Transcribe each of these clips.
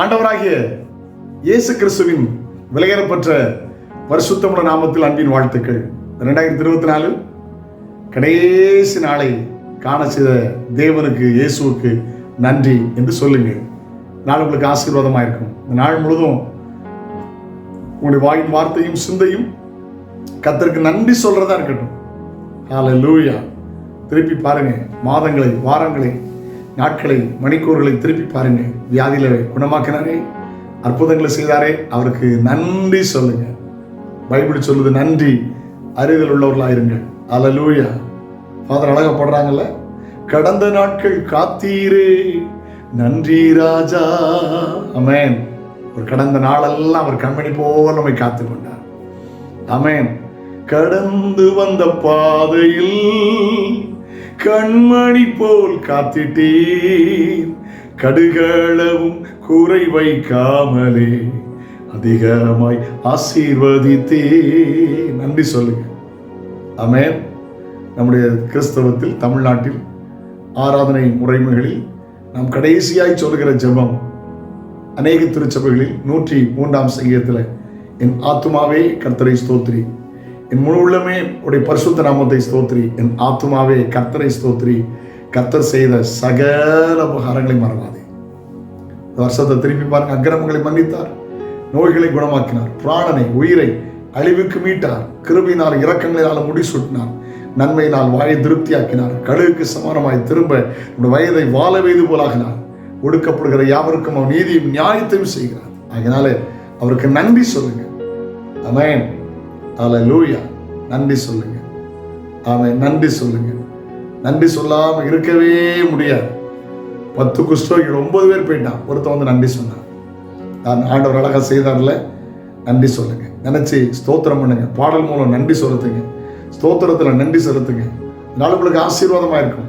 ஆண்டவராகிய இயேசு கிறிஸ்துவின் விலையேறப்பட்ட பரிசுத்தமுள்ள நாமத்தில் அன்பின் வாழ்த்துக்கள். ரெண்டாயிரத்தி இருபத்தி நாலு கடைசி நாளை காண செய்த தேவனுக்கு இயேசுவுக்கு நன்றி என்று சொல்லுங்கள். நாள் உங்களுக்கு ஆசீர்வாதமாக இருக்கும். இந்த நாள் முழுதும் உங்களுடைய வாயின் வார்த்தையும் சிந்தையும் கத்தருக்கு நன்றி சொல்றதா இருக்கட்டும். ஹalleluya திருப்பி பாருங்க. மாதங்களை வாரங்களை நாட்களை மணிக்கூறுகளை திருப்பி பாருங்க வியாதியில குணமாக்கினாரே. அற்புதங்களை செய்தாரே. அவருக்கு நன்றி சொல்லுங்க. பைபிள் சொல்லுது நன்றி. அறிதல் உள்ளவர்களாயிருங்கள் ஹalleluya ஃபாதர் அழகா போடுறாங்கல்ல கடந்த நாட்கள் காத்தீரே. நன்றி ராஜா. அமேன் ஒரு கடந்த நாளெல்லாம் அவர் கம்பெனி போல நம்மை காத்து கொண்டார். அமேன் கடந்து வந்த பாதையில் கண்மணி போல் காத்திட்டீர். கடுகளவும் குறை வைக்காமலே அதிகமாய் ஆசீர்வதித்தே நன்றி சொல்லுங்க. அமேன் நம்முடைய கிறிஸ்தவத்தில் தமிழ்நாட்டில் ஆராதனை முறைமைகளில் நாம் கடைசியாய் சொல்கிற ஜெபம் அநேக திருச்சபைகளில் நூற்றி மூன்றாம் சங்கீதத்தில் என் ஆத்துமாவே கர்த்தரை ஸ்தோத்ரி என் முழு உள்ளமே உடைய பரிசுத்த நாமத்தை ஸ்தோத்ரி என் ஆத்துமாவே கர்த்தரை ஸ்தோத்ரி கர்த்தர் செய்த சகல உபகாரங்களை மறவாதே. வருஷத்தை திருப்பி பாருங்க அக்கிரமங்களை மன்னித்தார் நோய்களை குணமாக்கினார் பிராணனை உயிரை அழிவுக்கு மீட்டார் கிருபினால் இரக்கங்களினால் முடிசூட்டினார் நன்மையினால் வாயை திருப்தியாக்கினார் கழுகுக்கு சமானமாய் திரும்ப நம்முடைய வயதை வாழ வைது போலாகினார். ஒடுக்கப்படுகிற யாவருக்கும் அவன் நீதியும் நியாயத்தையும் செய்கிறார். அதனால அவருக்கு நன்றி சொல்லுங்க அமேன் லூயா நன்றி சொல்லுங்க. ஆமென். நன்றி சொல்லுங்க. நன்றி சொல்லாம இருக்கவே முடியாது. பத்து குஷ்டோகிகள் ஒன்பது பேர் போயிட்டான். ஒருத்தன் வந்து நன்றி சொன்னான். நான் ஆண்டவர் அழகாக செய்தார்ல. நன்றி சொல்லுங்க. நினச்சி ஸ்தோத்திரம் பண்ணுங்க. பாடல் மூலம் நன்றி செலுத்துங்க. ஸ்தோத்திரத்தில் நன்றி செலுத்துங்க. நாளை உங்களுக்கு ஆசீர்வாதமாக இருக்கும்.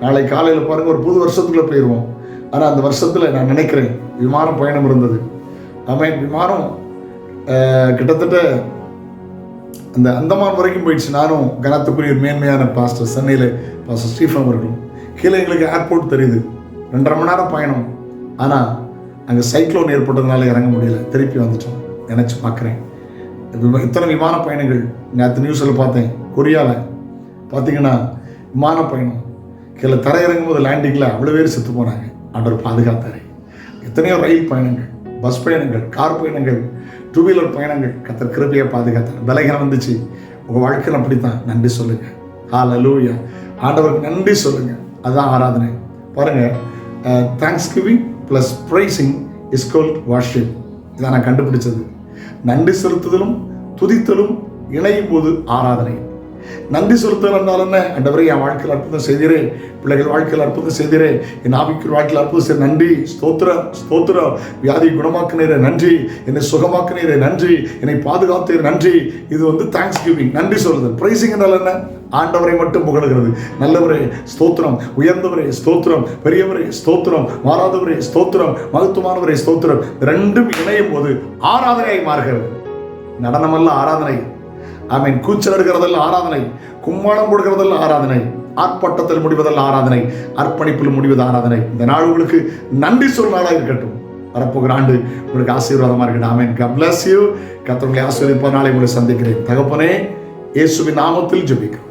நாளை காலையில் பாருங்கள் ஒரு புது வருஷத்துக்குள்ளே போயிடுவோம் ஆனால் அந்த வருஷத்தில் நான் நினைக்கிறேன் விமானம் பயணம் இருந்தது. ஆமென். விமானம் கிட்டத்தட்ட அந்த அந்தமான் வரைக்கும் போயிடுச்சு. நானும் கனத்துக்குரிய மேன்மையான பாஸ்டர் சென்னையில் பாஸ்டர் ஸ்டீஃபன் அவர்களும். கீழே எங்களுக்கு ஏர்போர்ட் தெரியுது. ரெண்டரை மணி நேரம் பயணம். ஆனால் அங்கே சைக்ளோன் ஏற்பட்டதுனால இறங்க முடியல. திருப்பி வந்துட்டோம். நினச்சி பார்க்குறேன் இத்தனை விமான பயணங்கள் நேற்று நியூஸில் பார்த்தேன். கொரியாவில் பார்த்தீங்கன்னா விமான பயணம். கீழே தரையிறங்கும் போது லேண்டிங்கில் அவ்வளோ பேர் செத்து போனாங்க. ஆண்டவர் பாதுகாத்தாரே எத்தனையோ ரயில் பயணங்கள். பஸ் பயணங்கள் கார் பயணங்கள் டூ வீலர் பயணங்கள். கத்தர் கிருப்பையை பாதுகாத்தார். பலகீனம் வந்துச்சு. உங்கள் வாழ்க்கையில் அப்படித்தான். நன்றி சொல்லுங்கள் ஹால லூயா ஆண்டவருக்கு நன்றி சொல்லுங்கள் அதுதான் ஆராதனை. பாருங்க thanksgiving plus praising is called worship இதான் நான் கண்டுபிடிச்சது. நன்றி செலுத்துதலும் துதித்தலும் இணையும் போது ஆராதனை. நன்றி செலுத்தல் என்றால் என்ன? அண்டவரை என் வாழ்க்கையில் அற்புதம் செய்தீரே. பிள்ளைகள் வாழ்க்கையில் அற்புதம் செய்தீரே. என் ஆவிக்கு வாழ்க்கையில் அற்புதம் செய்ய நன்றி. ஸ்தோத்திரம் ஸ்தோத்திரம். வியாதி குணமாக்குனீரே. நன்றி. என்னை சுகமாக்குனீரே. நன்றி. என்னை பாதுகாத்தீர். நன்றி. இது வந்து தேங்க்ஸ் கிவிங் நன்றி சொல்லுதல். பிரைசிங் என்றால் என்ன? ஆண்டவரை மட்டும் புகழுகிறது. நல்லவரே ஸ்தோத்திரம். உயர்ந்தவரே ஸ்தோத்திரம். பெரியவரே ஸ்தோத்திரம். மாறாதவரே ஸ்தோத்திரம். மகத்துவமானவரே ஸ்தோத்திரம். ரெண்டும் இணையும் போது ஆராதனையை மாறுகிறது. நடனமல்ல ஆராதனை. ஆமீன். கூச்சல் எடுக்கிறதல்ல ஆராதனை கும்மாளம் கொடுக்கிறதல்ல ஆராதனை ஆர்ப்பாட்டத்தில் முடிவதல்ல ஆராதனை அர்ப்பணிப்பில் முடிவது ஆராதனை. இந்த நாள் உங்களுக்கு நன்றி சொல் நாளாக இருக்கட்டும். வரப்போகிற ஆண்டு உங்களுக்கு ஆசீர்வாதமாக இருக்கட்டும். ஆமேன். God bless you. கத்தவங்களை ஆசீர்வதிப்ப நாளை உங்களை சந்திக்கிறேன். தகப்பனே இயேசுவின் நாமத்தில் ஜெபிக்கிறோம்.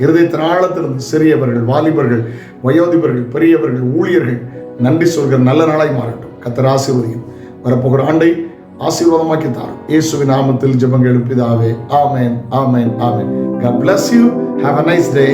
இருதயத்தின் ஆழத்திலிருந்து சிறியவர்கள் வாலிபர்கள் வயோதிபர்கள் பெரியவர்கள் ஊழியர்கள் நன்றி சொல்கிற நல்ல நாளாய் மாறட்டும். கத்தர் ஆசீர்வதியும். வரப்போகிற ஆண்டை ஆசீர்வாதமாக்கி தாரும் இயேசுவின் நாமத்தில் ஜெபங்கள் பிதாவே ஆமேன் ஆமேன் ஆமேன். God bless you. Have a nice day.